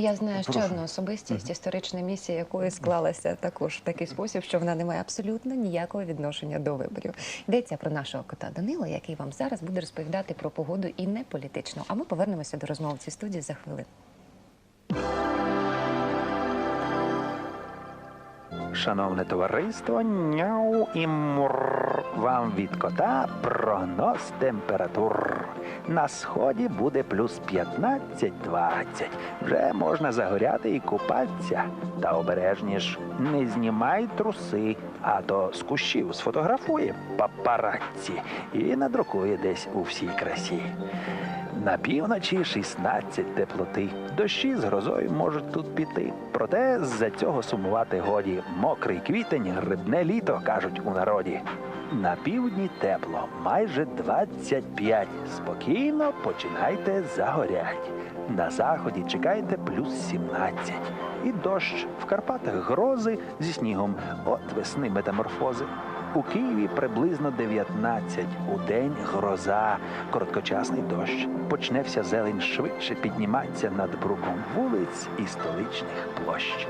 Я знаю ще одну особистість, історична місія якої склалася також в такий спосіб, що вона не має абсолютно ніякого відношення до виборів. Йдеться про нашого кота Данила, який вам зараз буде розповідати про погоду і не політичну. А ми повернемося до розмови в цій студії за хвилину. Шановне товариство, няу і мур. Вам від кота прогноз температур. На сході буде плюс 15-20. Вже можна загоряти і купатися. Та обережніш, не знімай труси, а то з кущів сфотографує папараці і надрукує десь у всій красі. На півночі 16 теплоти. Дощі з грозою можуть тут піти. Проте з-за цього сумувати годі. Мокрий квітень, грибне літо, кажуть у народі. На півдні тепло, майже 25. Спокійно починайте загорять. На заході чекайте плюс 17. І дощ в Карпатах грози зі снігом. От весни метаморфози. У Києві приблизно 19. У день гроза, короткочасний дощ. Почне вся зелень швидше підніматися над бруком вулиць і столичних площ.